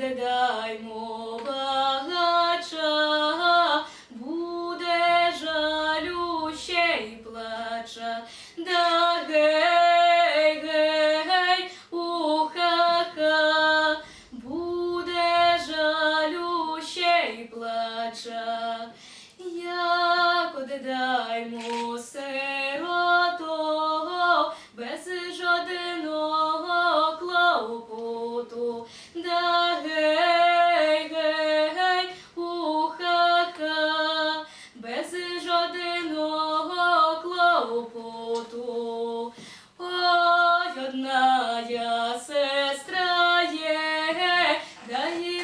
Одидаймо багача, буде жалю ще й плача. Гей, гей, уха-ха, буде жалю ще й. Як одидаймо сиротого, Dahil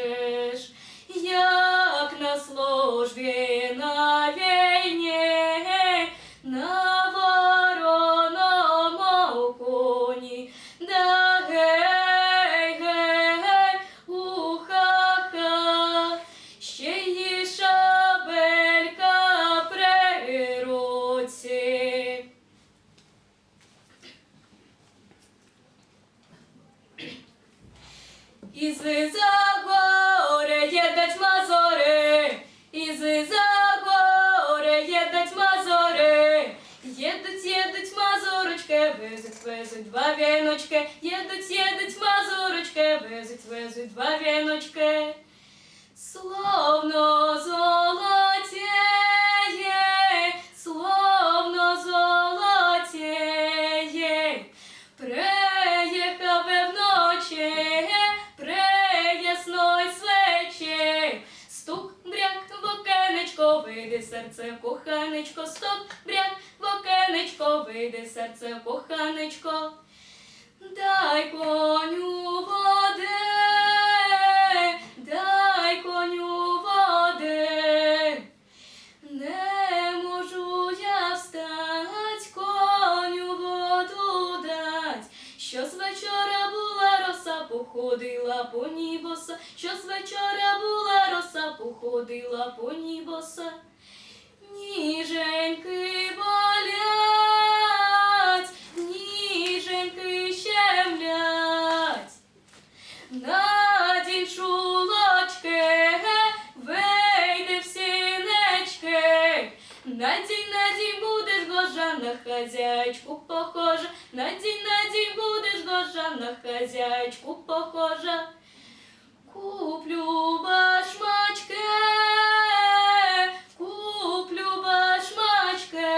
побачиш, як на службі на війні, на вороному коні, да гей, гей, гей, уха-ха, ще й шабелька при руці. Ізи за везуть, везуть два віночки, їдуть, їдуть мазурочки, везуть, везуть два віночки. Словно золотіє, словно золотіє, приїхав вночі, преясной свечі, стук, бряк, в окенечко, вийде серце, коханечко, стук, бряк, в окенечко, вийде серце, коханечко. Дай коню води, дай коню води, не можу я встать, коню воду дать, що з вечора була роса, походила по нібоса, що з вечора була роса, походила по нібоса. Гожа на хазяйчку похожа. Надінь, надінь, будеш гожа на хазяйчку похожа. Куплю башмачки, куплю башмачки.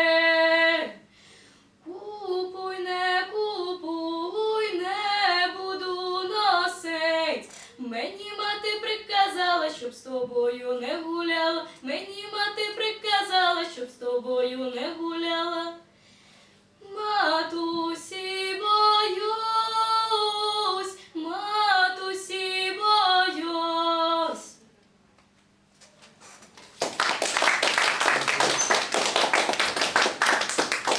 Купуй, не купуй, не буду носить. Мені мати приказала, щоб з тобою не гуляла. Мені